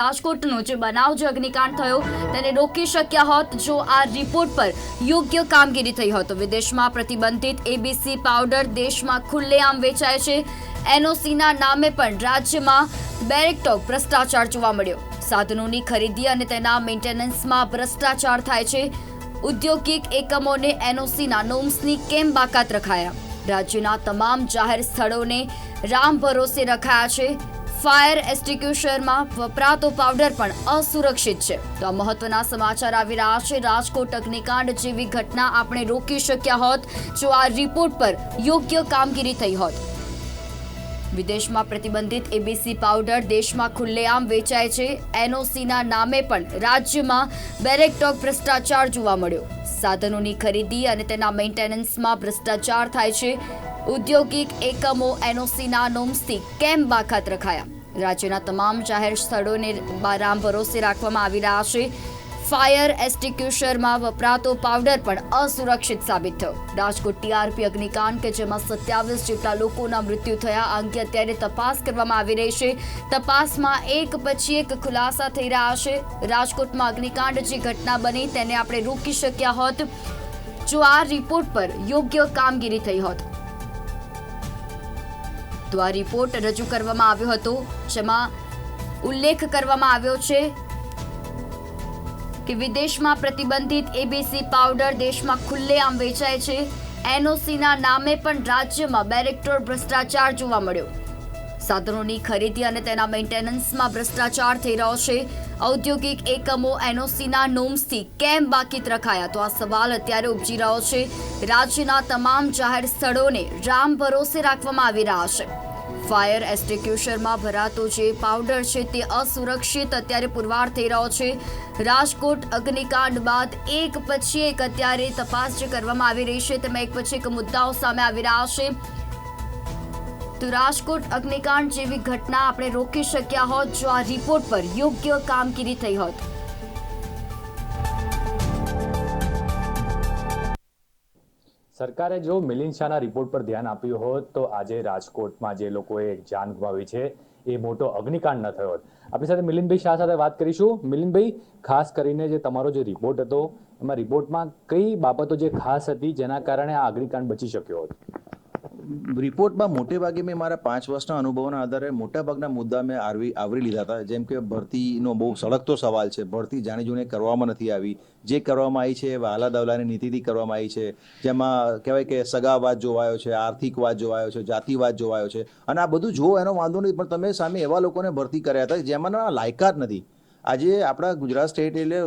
રાજકોટનો જે બનાવ જે અગ્નિકાંડ થયો તેને રોકી શક્યા હોત જો આ રિપોર્ટ પર યોગ્ય કામગીરી થઈ હોત. વિદેશમાં પ્રતિબંધિત એબીસી પાવડર દેશમાં ખુલ્લેઆમ વેચાય છે. એનઓસીના નામે પણ રાજ્યમાં બેરેકટોક ભ્રષ્ટાચાર જોવા મળ્યો. સાધનોની ખરીદી અને તેના મેન્ટેનન્સમાં ભ્રષ્ટાચાર થાય છે. ઔદ્યોગિક એકમોને એનઓસીના નોમ્સની કેમ બાકાત રખાયા? રાજ્યના તમામ જાહેર સ્થળોને રામ ભરોસે રખાયા છે. ફાયર એસ્ટિક્યુશરમાં વપરાતો પાવડર પણ અસુરક્ષિત છે. તો આ મહત્વના સમાચાર આવી રહ્યા છે. રાજકોટ અગ્નિકાંડ જેવી ઘટના આપણે રોકી શક્યા હોત, જો આ રિપોર્ટ પર યોગ્ય કામગીરી થઈ હોત. વિદેશમાં પ્રતિબંધિત એબીસી પાવડર દેશમાં ખુલ્લેઆમ વેચાય છે. એનઓસીના નામે પણ રાજ્યમાં બેરેકટોક ભ્રષ્ટાચાર જોવા મળ્યો. સાધનોની ખરીદી અને તેના મેન્ટેનન્સમાં ભ્રષ્ટાચાર થાય છે. ઔદ્યોગિક એકમો એનઓસીના નોમ્સથી કેમ બાકાત રખાયા? રાજ્યના તમામ જાહેર સ્થળોને બારામ ભરોસે રાખવામાં આવી રહ્યા છે. ફાયર એસ્ટિક્યુશરમાં વપરાતો પાવડર પણ અસુરક્ષિત સાબિત થયો. રાજકોટ ટીઆરપી અગ્નિકાંડ કે જેમાં સત્યાવીસ જેટલા લોકોના મૃત્યુ થયા અંગે અત્યારે તપાસ કરવામાં આવી રહી છે. તપાસમાં એક પછી એક ખુલાસા થઈ રહ્યા છે. રાજકોટમાં અગ્નિકાંડ જે ઘટના બની તેને આપણે રોકી શક્યા હોત. જો આ રિપોર્ટ પર યોગ્ય કામગીરી થઈ હોત. તો આ રિપોર્ટ રજૂ કરવામાં આવ્યો હતો. જેમાં ઉલ્લેખ કરવામાં આવ્યો છે કે વિદેશમાં પ્રતિબંધિત એબીસી પાવડર દેશમાં ખુલ્લેઆમ વેચાય છે. એનઓસીના નામે પણ રાજ્યમાં બેરેક્ટર ભ્રષ્ટાચાર જોવા મળ્યો. સાધનોની ખરીદી અને તેના મેન્ટેનન્સમાં ભ્રષ્ટાચાર થઈ રહ્યો છે. ઔદ્યોગિક એકમો એનઓસીના નોમ્સથી કેમ બાકીત રખાયા? તો આ સવાલ અત્યારે ઉપજી રહ્યો છે. રાજ્યના તમામ જાહેર સ્થળોને રામ ભરોસે રાખવામાં આવી રહ્યા છે. ફાયર એસ્ટિક્યુશરમાં ભરાતો જે પાવડર છે તે અસુરક્ષિત અત્યારે પુરવાર થઈ રહ્યો છે. રાજકોટ અગ્નિકાંડ બાદ એક પછી એક અત્યારે તપાસ જે કરવામાં આવી રહી છે તેમાં એક પછી એક મુદ્દાઓ સામે આવી રહ્યા છે. તો રાજકોટ અગ્નિકાંડ જેવી ઘટના આપણે રોકી શક્યા હોત, જો આ રિપોર્ટ પર યોગ્ય કામગીરી થઈ હોત. સરકારે જો મિલિન શાહના રિપોર્ટ પર ધ્યાન આપ્યું હોત, તો આજે રાજકોટમાં જે લોકોએ જાન ગુમાવી છે, એ મોટો અગ્નિકાંડ ન થયો હોત. આપણી સાથે મિલિનભાઈ શાહ સાથે વાત કરીશું. મિલિંદભાઈ, ખાસ કરીને જે તમારો જે રિપોર્ટ હતો, એમાં રિપોર્ટમાં કઈ બાબતો જે ખાસ હતી, જેના કારણે આ અગ્નિકાંડ બચી શક્યો હોત? રિપોર્ટમાં મોટે ભાગે મેં મારા પાંચ વર્ષના અનુભવના આધારે મોટાભાગના મુદ્દા મેં આવરી આવરી લીધા હતા. જેમ કે ભરતીનો બહુ સળગતો સવાલ છે. ભરતી જાણી જોઈને કરવામાં નથી આવી. જે કરવામાં આવી છે એ વહાલા દવલાની નીતિથી કરવામાં આવી છે. જેમાં કહેવાય કે સગાવાદ જોવાયો છે, આર્થિકવાદ જોવાયો છે, જાતિવાદ જોવાયો છે. અને આ બધું જો એનો વાંધો નહીં પણ તમે સામે એવા લોકોને ભરતી કર્યા હતા જેમાંના લાયકાત નથી. આજે આપણા ગુજરાત સ્ટેટ એટલે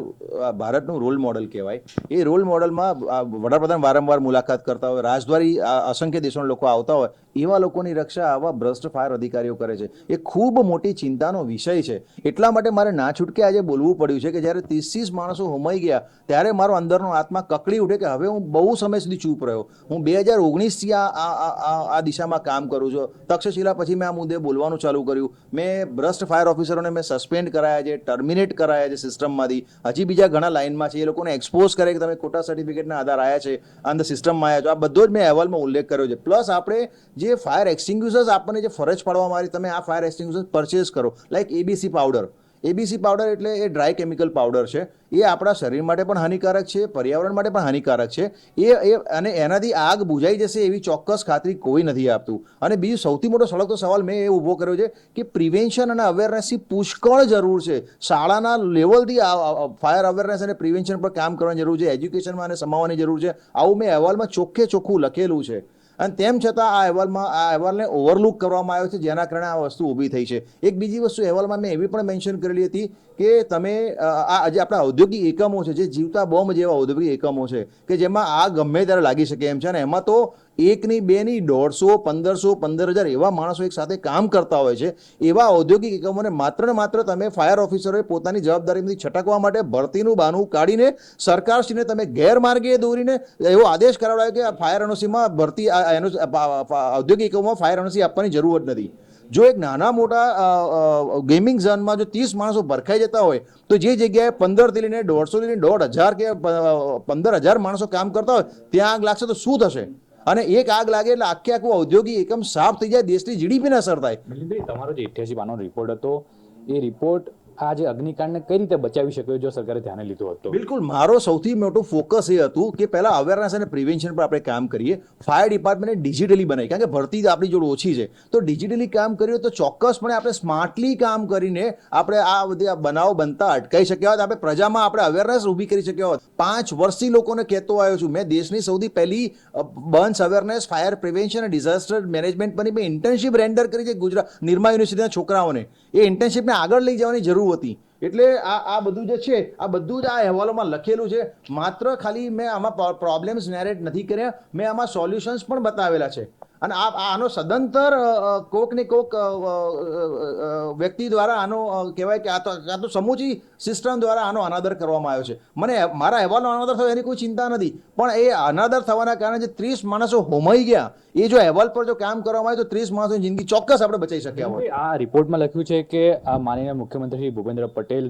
ભારતનું રોલ મોડલ કહેવાય. એ રોલ મોડલમાં વડાપ્રધાન વારંવાર મુલાકાત કરતા હોય, રાજદ્વારી અસંખ્ય દેશોના લોકો આવતા હોય. એવા લોકોની રક્ષા આવા ભ્રષ્ટ ફાયર અધિકારીઓ કરે છે. એ ખૂબ મોટી ચિંતાનો વિષય છે. એટલા માટે મારે ના છૂટકે આજે બોલવું પડ્યું છે કે જ્યારે ત્રીસ ત્રીસ માણસો હોમાઈ ગયા, ત્યારે મારો અંદરનો આત્મા કકડી ઉઠે કે હવે હું બહુ સમય સુધી ચૂપ રહ્યો. હું બે હજાર ઓગણીસથી આ, આ- દિશામાં કામ કરું છું. તક્ષશિલા પછી મેં આ મુદ્દે બોલવાનું ચાલુ કર્યું. મેં ભ્રષ્ટ ફાયર ઓફિસરોને મેં સસ્પેન્ડ કરાયા છે, ટર્મિનેટ કરાયા છે સિસ્ટમમાંથી. હજી બીજા ઘણા લાઇનમાં છે. એ લોકોને એક્સપોઝ કરે કે તમે ખોટા સર્ટિફિકેટના આધાર આવ્યા છે અંદર સિસ્ટમમાં આવ્યા છો. આ બધો જ મેં અહેવાલમાં ઉલ્લેખ કર્યો છે. પ્લસ આપણે જે ફાયર એક્સટિંગ્યુશર્સ આપણને જે ફરજ પાડવામાં આવી, તમે આ ફાયર એક્સટિંગ્યુશર્સ પરચેસ કરો. Like ABC powder ABC powder એટલે એ ડ્રાય કેમિકલ પાવડર છે. એ આપણા શરીર માટે પણ હાનિકારક છે, પર્યાવરણ માટે પણ હાનિકારક છે. એ એ, અને એનાથી આગ બુઝાઈ જશે એવી ચોક્કસ ખાતરી કોઈ નથી આપતું. અને બીજું સૌથી મોટો સળગતો સવાલ મેં એ ઊભો કર્યો છે કે પ્રિવેન્શન અને અવેરનેસની પુષ્કળ જરૂર છે. શાળાના લેવલથી ફાયર અવેરનેસ અને પ્રિવેન્શન પર કામ કરવાની જરૂર છે. એજ્યુકેશનમાં અને સમાવવાની જરૂર છે. આવું મેં અહેવાલમાં ચોખ્ખે ચોખ્ખું લખેલું છે. અને તેમ છતાં આ અહેવાલમાં આ અહેવાલને ઓવરલુક કરવામાં આવ્યો છે, જેના કારણે આ વસ્તુ ઊભી થઈ છે. એક બીજી વસ્તુ અહેવાલમાં મેં એવી પણ મેન્શન કરેલી હતી કે તમે આ જે આપણા ઔદ્યોગિક એકમો છે, જે જીવતા બોમ્બ જેવા ઔદ્યોગિક એકમો છે, કે જેમાં આ ગમે ત્યારે લાગી શકે એમ છે. અને એમાં તો એકની બે ની દોઢસો, પંદરસો, પંદર હજાર એવા માણસો એક સાથે કામ કરતા હોય છે, એવા ઔદ્યોગિક એકમોને માત્ર ને માત્ર તમે ફાયર ઓફિસરોએ પોતાની જવાબદારીમાંથી છટકવા માટે ભરતીનું બાનું કાઢીને સરકારશ્રીને તમે ગેરમાર્ગે દોરીને એવો આદેશ કરાવડાયો કે ફાયર એનઓસીમાં ભરતી ઔદ્યોગિક એકમોમાં ફાયર એનઓસી આપવાની જરૂર જ નથી. જો એક નાના મોટા ગેમિંગ ઝોનમાં જો ત્રીસ માણસો ભરખાઈ જતા હોય, તો જે જગ્યાએ પંદરથી લઈને દોઢસોથી લઈને દોઢ હજાર કે પંદર હજાર માણસો કામ કરતા હોય, ત્યાં આગ લાગશે તો શું થશે? અને એક આગ લાગે એટલે આખે આખું ઔદ્યોગિક એકમ સાફ થઈ જાય, દેશની જીડીપીને અસર થાય. તમારો જે ઇઠ્યાસી પાનો રિપોર્ટ હતો, એ રિપોર્ટ આ જે અગ્નિકાંડને કઈ રીતે બચાવી શક્યો જો સરકારે ધ્યાને લીધું હતું બિલકુલ. મારો સૌથી મોટો ફોકસ એ હતું કે પહેલા અવેરનેસ અને પ્રિવેન્શન પર આપણે કામ કરીએ. ફાયર ડિપાર્ટમેન્ટને ડિજિટલી બનાવી. કારણ કે ભરતી આપણી જોડે ઓછી છે. તો ડિજિટલી કામ કર્યું તો ચોક્કસપણે આપણે સ્માર્ટલી કામ કરીને આપણે આ બધી બનાવો બનતા અટકાઈ શક્યા હોત. આપણે પ્રજામાં આપણે અવેરનેસ ઊભી કરી શક્યા હોત. પાંચ વર્ષથી લોકોને કહેતો આવ્યો છું મેં. દેશની સૌથી પહેલી બર્ન્સ અવેરનેસ ફાયર પ્રિવેન્શન અને ડિઝાસ્ટર મેનેજમેન્ટ પરની મેં ઇન્ટર્નશીપ રેન્ડર કરી છે ગુજરાત, નિર્મા યુનિવર્સિટીના છોકરાઓને. એ ઇન્ટર્નશીપને આગળ લઈ જવાની જરૂર હતી. એટલે આ આ બધું જે છે, આ બધું જ આ અહેવાલોમાં લખેલું છે. માત્ર ખાલી મેં આમાં પ્રોબ્લેમ્સ નેરેટ નથી કર્યા, મેં આમાં સોલ્યુશન્સ પણ બતાવેલા છે. અને આ આનો સદંતર કોક ને કોક વ્યક્તિ દ્વારા આનો કહેવાય કે આ તો આ તો સમૂચી સિસ્ટમ દ્વારા આનો અનાદર કરવામાં આવ્યો છે. મને મારા અહેવાલનો અનાદર થયો એની કોઈ ચિંતા નથી. પણ એ અનાદર થવાના કારણે જે ત્રીસ માણસો હોમાઈ ગયા, એ જો અહેવાલ પર જો કામ કરવામાં આવે તો ત્રીસ માણસોની જિંદગી ચોક્કસ આપણે બચાવી શક્યા હોય. આ રિપોર્ટમાં લખ્યું છે કે આ માનનીય મુખ્યમંત્રી શ્રી ભૂપેન્દ્ર પટેલ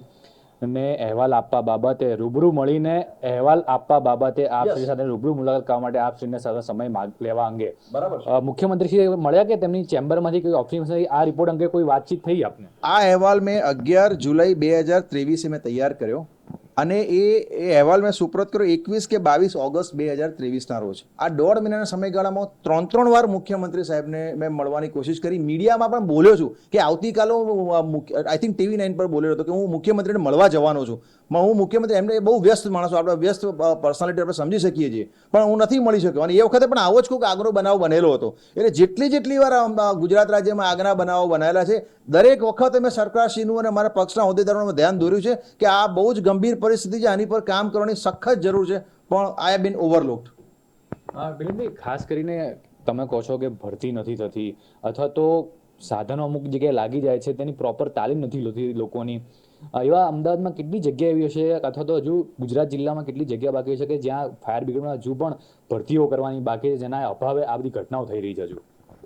ને અહેવાલ આપવા બાબતે રૂબરૂ મળીને અહેવાલ આપવા બાબતે આપ શ્રી સાથે રૂબરૂ મુલાકાત કરવા માટે આપ શ્રીને સાથે સમય લેવા અંગે. બરાબર મુખ્યમંત્રી શ્રી મળ્યા કે તેમની ચેમ્બરમાંથી કોઈ ઓફિસમાંથી આ રિપોર્ટ અંગે કોઈ વાતચીત થઈ આપને? આ અહેવાલ મેં અગિયાર જુલાઈ બે હજાર ત્રેવીસે મેં તૈયાર કર્યો. અને એ એ અહેવાલ મેં સુપ્રત કર્યો, એકવીસ કે બાવીસ ઓગસ્ટ બે હજાર ત્રેવીસના રોજ. આ દોઢ મહિનાના સમયગાળામાં ત્રણ ત્રણ વાર મુખ્યમંત્રી સાહેબને મેં મળવાની કોશિશ કરી. મીડિયામાં પણ બોલ્યો છું કે આવતીકાલે આઈ થિંક ટીવી નાઇન પર બોલ્યો હતો કે હું મુખ્યમંત્રીને મળવા જવાનો છું. પણ હું મુખ્યમંત્રી, એમને બહુ વ્યસ્ત માણસો, આપણે વ્યસ્ત પર્સનાલિટી આપણે સમજી શકીએ છીએ. પણ હું નથી મળી શક્યો. અને એ વખતે પણ આવો જ કોઈક આગનો બનાવ બનેલો હતો. એટલે જેટલી જેટલી વાર ગુજરાત રાજ્યમાં આગના બનાવો બનાવેલા છે, દરેક વખતે મેં સરકારશ્રીનું અને મારા પક્ષના હોદ્દેદારોનું ધ્યાન દોર્યું છે કે આ બહુ જ ગંભીર પરિસ્થિતિ છે, આની પર કામ કરવાની સખત જરૂર છે, પણ આઈ હેવ બીન ઓવરલુકડ બિલકુલ ખાસ કરીને તમે કહો છો કે ભરતી નથી થતી, અથવા તો સાધનો અમુક જગ્યાએ લાગી જાય છે, તેની પ્રોપર તાલીમ નથી લોકોની. એવા અમદાવાદમાં કેટલી જગ્યા એવી હશે, અથવા તો હજુ ગુજરાત જિલ્લામાં કેટલી જગ્યા બાકી હશે કે જ્યાં ફાયર બ્રિગેડમાં હજુ પણ ભરતીઓ કરવાની બાકી છે, જેના અભાવે આ બધી ઘટનાઓ થઈ રહી છે હજુ?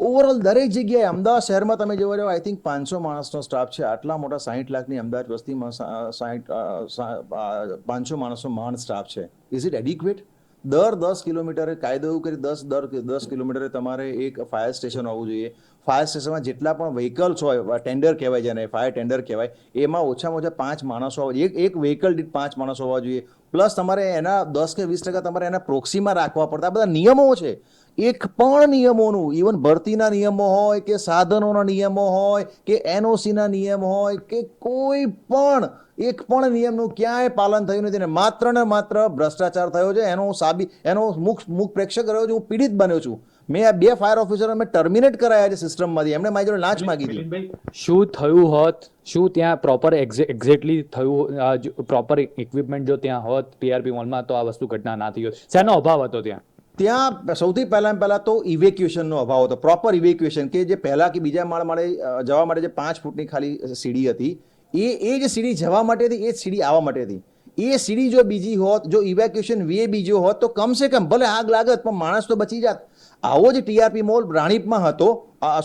ઓવરઓલ દરેક જગ્યાએ અમદાવાદ શહેરમાં તમે જોવા જાઓ આઈ થિંક પાંચસો માણસનો સ્ટાફ છે. આટલા મોટા સાહીઠ લાખની અમદાવાદ વસ્તીમાં સાહીઠ પાંચસો માણસનો મહાન સ્ટાફ છે. ઇઝ ઇટ એડિક્વેટ દર દસ કિલોમીટરે કાયદો એવું કરી દસ દર દસ કિલોમીટરે તમારે એક ફાયર સ્ટેશન હોવું જોઈએ. ફાયર સ્ટેશનમાં જેટલા પણ વ્હીકલ્સ હોય ટેન્ડર કહેવાય જેને ફાયર ટેન્ડર કહેવાય, એમાં ઓછામાં ઓછા પાંચ માણસો હોવા જોઈએ. એક વ્હીકલ દીઠ પાંચ માણસો હોવા જોઈએ. પ્લસ તમારે એના દસ કે વીસ ટકા તમારે એના પ્રોક્સીમાં રાખવા પડતા. બધા નિયમો છે. એક પણ નિયમોનું ઇવન ભરતીના નિયમો હોય કે સાધનોના નિયમો હોય, કે એનઓસીના નિયમ હોય, કે કોઈ પણ એક પણ નિયમનું ક્યાંય પાલન થયું નથી ને માત્ર ને માત્ર ભ્રષ્ટાચાર થયો છે. એનો સાબી એનો મુખ મુખ પ્રેક્ષક રહ્યો છું. હું પીડિત બન્યો છું. મેં આ બે ફાયર ઓફિસર મેં ટર્મિનેટ કરાયા છે સિસ્ટમમાંથી એમણે મારી જોડે લાંચ માગી હતી. શું થયું હોત? શું ત્યાં પ્રોપર એક્ઝેક્ટલી થયું પ્રોપર ઇક્વિપમેન્ટ જો ત્યાં હોત ટીઆરપી મોલમાં તો આ વસ્તુ ઘટના ના થઈ હોત. શેનો અભાવ હતો ત્યાં? ત્યાં સૌથી પહેલાં પહેલાં તો ઇવેક્યુએશનનો અભાવ હતો. પ્રોપર ઇવેક્યુએશન કે જે પહેલાં કે બીજા માળ માળે જવા માટે જે પાંચ ફૂટની ખાલી સીડી હતી એ એ જે સીડી જવા માટે હતી, એ જ સીડી આવવા માટે હતી. એ સીડી જો બીજી હોત, જો ઇવેક્યુએશન વે બીજો હોત, તો કમસે કમ ભલે આગ લાગત, પણ માણસ તો બચી જાત. આવો જ ટીઆરપી મોલ રાણીપમાં હતો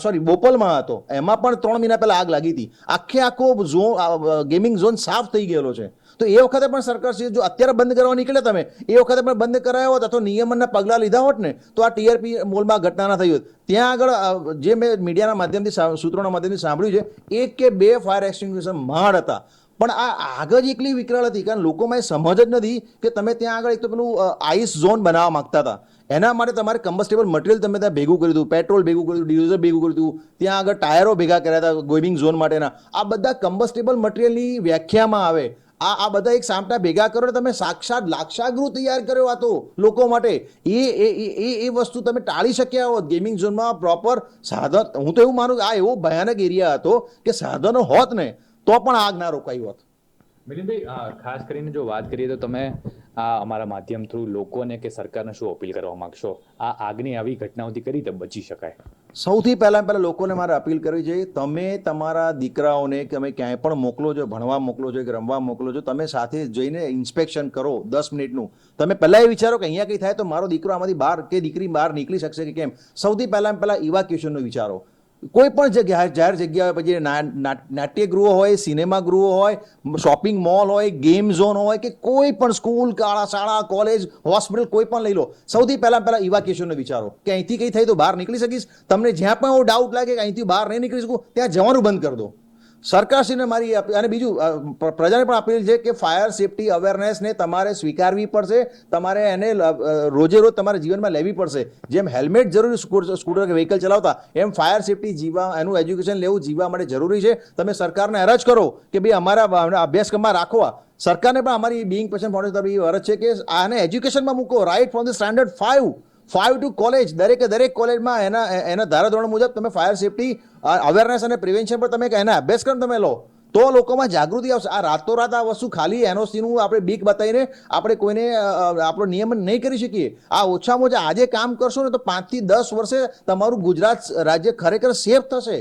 સોરી બોપલમાં હતો. એમાં પણ ત્રણ મહિના પહેલા આગ લાગી હતી. આખે આખો ઝોન ગેમિંગ ઝોન સાફ થઈ ગયેલો છે. તો એ વખતે પણ સરકાર શ્રી જો અત્યારે બંધ કરવા નીકળે તમે, એ વખતે પણ બંધ કરાયા હોત અથવા નિયમનના પગલાં લીધા હોત ને, તો આ ટીઆરપી મોલમાં ઘટના થઈ હોત. ત્યાં આગળ જે મેં મીડિયાના માધ્યમથી સૂત્રોના માધ્યમથી સાંભળ્યું છે, એક કે બે ફાયર એક્સટિંગ્વિશર માળ હતા. પણ આ આગ જ એકલી વિકરાળ હતી, કારણ લોકોમાં એ સમજ જ નથી કે તમે ત્યાં આગળ એક તો પેલું આઈસ ઝોન બનાવવા માંગતા હતા. એના માટે તમારે કમ્બસ્ટેબલ મટીરિયલ તમે ત્યાં ભેગું કર્યું હતું, પેટ્રોલ ભેગું કર્યું ડીઝલ ભેગું કર્યું હતું, ત્યાં આગળ ટાયરો ભેગા કર્યા હતા ગોઈબિંગ ઝોન માટેના. આ બધા કમ્બસ્ટેબલ મટીરિયલની વ્યાખ્યામાં આવે. આ આ બધા એક સામટા ભેગા કરો તમે સાક્ષાત લાક્ષાગૃહ તૈયાર કર્યો આ તો લોકો માટે. એ એ, એ- એ વસ્તુ તમે ટાળી શક્યા હોત ગેમિંગ ઝોનમાં પ્રોપર સાધન. હું તો એવું માનું આ એવો ભયાનક એરિયા હતો કે સાધનો હોત ને તો પણ આગ ના રોકાઈ હોત. મિલિંદભાઈ ખાસ કરીને જો વાત કરીએ તો તમે આ અમારા માધ્યમ થ્રુ લોકોને કે સરકારને શું અપીલ કરવા માંગશો? આ આગની આવી ઘટનાઓથી કઈ રીતે બચી શકાય? સૌથી પહેલાં પહેલાં લોકોને મારે અપીલ કરવી છે, તમે તમારા દીકરાઓને તમે ક્યાંય પણ મોકલો છો, ભણવા મોકલો છો, કે રમવા મોકલો છો, તમે સાથે જઈને ઇન્સ્પેક્શન કરો દસ મિનિટનું. તમે પહેલાં એ વિચારો કે અહીંયા કંઈ થાય તો મારો દીકરો આમાંથી બહાર કે દીકરી બહાર નીકળી શકશે કે કેમ? સૌથી પહેલાં પહેલાં ઇવાક્યુએશનનું વિચારો. કોઈ પણ જગ્યા જાહેર જગ્યા પછી નાટ્યગૃહો હોય સિનેમા ગૃહો હોય, શોપિંગ મોલ હોય, ગેમ ઝોન હોય કે કોઈ પણ સ્કૂલ શાળા શાળા, કોલેજ, હોસ્પિટલ, કોઈ પણ લઈ લો. સૌથી પહેલાં પહેલાં ઇવાક્યુએશનનો વિચારો. કે અહીંથી કંઈ થઈ તો બહાર નીકળી શકીશ? તમને જ્યાં પણ એવો ડાઉટ લાગે કે અહીંથી બહાર નહીં નીકળી શકું, ત્યાં જવાનું બંધ કરી દો. સરકારશ્રીને મારી અને બીજું પ્રજાને પણ અપીલ છે કે ફાયર સેફટી અવેરનેસને તમારે સ્વીકારવી પડશે, તમારે એને રોજે રોજ તમારા જીવનમાં લેવી પડશે. જેમ હેલ્મેટ જરૂરી સ્કૂટર કે વ્હીકલ ચલાવતા, એમ ફાયર સેફટી જીવા, એનું એજ્યુકેશન લેવું જીવવા માટે જરૂરી છે. તમે સરકારને અરજ કરો કે ભાઈ અમારા અભ્યાસક્રમમાં રાખવા. સરકારને પણ અમારી બિંગ પેશન ફાઉન્ડેશન તરફ એ અરજ છે કે આને એજ્યુકેશનમાં મૂકો. Right from the standard five five to college દરેકે દરેક કોલેજમાં એના એના ધારાધોરણ મુજબ તમે ફાયર સેફટી અવેરનેસ અને પ્રિવેન્શન પર તમે એના અભ્યાસક્રમ તમે લો. તો લોકોમાં જાગૃતિ આવશે. આ રાતોરાત આ વસ્તુ ખાલી એનઓસીનું આપણે બીક બતાવીને આપણે કોઈને આપણો નિયમન નહીં કરી શકીએ. આ ઓછામાં ઓછા આજે કામ કરશો ને તો પાંચથી દસ વર્ષે તમારું ગુજરાત રાજ્ય ખરેખર સેફ થશે.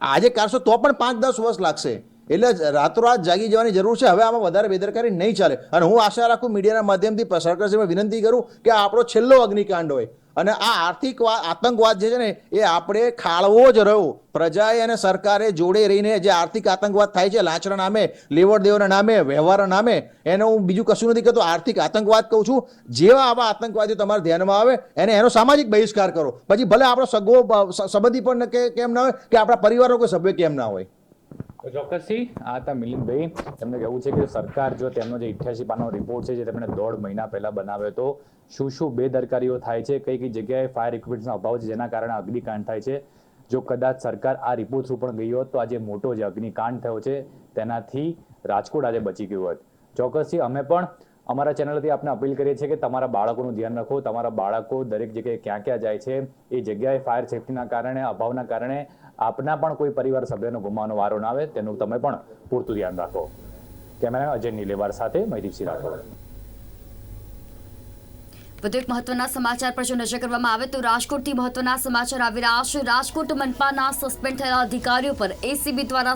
આજે કાઢશો તો પણ પાંચ દસ વર્ષ લાગશે. એટલે રાતોરાત જાગી જવાની જરૂર છે. હવે આમાં વધારે બેદરકારી નહીં ચાલે. અને હું આશા રાખું મીડિયાના માધ્યમથી સરકારશ્રીમાં વિનંતી કરું કે આપણો છેલ્લો અગ્નિકાંડ હોય. અને આ આર્થિક આતંકવાદ જે છે ને, એ આપણે ખાળવો જ રહ્યો. પ્રજાએ અને સરકારે જોડે રહીને જે આર્થિક આતંકવાદ થાય છે લાંચના નામે લેવડ દેવડના નામે, વ્યવહારના નામે, એનો હું બીજું કશું નથી કહેતો. આર્થિક આતંકવાદ કહું છું. જેવા આવા આતંકવાદીઓ તમારા ધ્યાનમાં આવે, એને એનો સામાજિક બહિષ્કાર કરો. પછી ભલે આપણો સગો સંબંધી પણ કેમ ના હોય, કે આપણા પરિવારનો કોઈ સભ્ય કેમ ના હોય. ચોક્કસથી આ હતા મિલિંદભાઈ. તમને કહેવું છે કે સરકાર જો તેમનો જે ઇઠ્યાસી પાનો રિપોર્ટ છે જે તેમણે દોઢ મહિના પહેલા બનાવ્યો હતો શું શું બેદરકારીઓ થાય છે, કઈ કઈ જગ્યાએ ફાયર ઇક્વિપમેન્ટ્સનો અભાવ છે, જેના કારણે અગ્નિકાંડ થાય છે. જો કદાચ સરકાર આ રિપોર્ટ પણ ગઈ હોત તો આજે મોટો જે અગ્નિકાંડ થયો છે તેનાથી રાજકોટ આજે બચી ગયું હોત. ચોક્કસથી અમે પણ અમારા ચેનલથી આપને અપીલ કરીએ છીએ કે તમારા બાળકોનું ધ્યાન રાખો. તમારા બાળકો દરેક જગ્યાએ ક્યાં ક્યાં જાય છે, એ જગ્યાએ ફાયર સેફટીના કારણે, અભાવના કારણે આપના પણ કોઈ પરિવાર સભ્યનો ગુમાવવાનો વારો ના આવે, તેનું તમે પણ પૂરતું ધ્યાન રાખો. કેમેરા અજય નીલેવાર સાથે મહિદીપસિંહ રાઠોડ. વધુ એક મહત્વના સમાચાર પર જો નજર કરવામાં આવે તો રાજકોટથી મહત્વના સમાચાર આવી રહ્યા છે. રાજકોટ મનપાના સસ્પેન્ડ થયેલા અધિકારીઓ પર એસીબી દ્વારા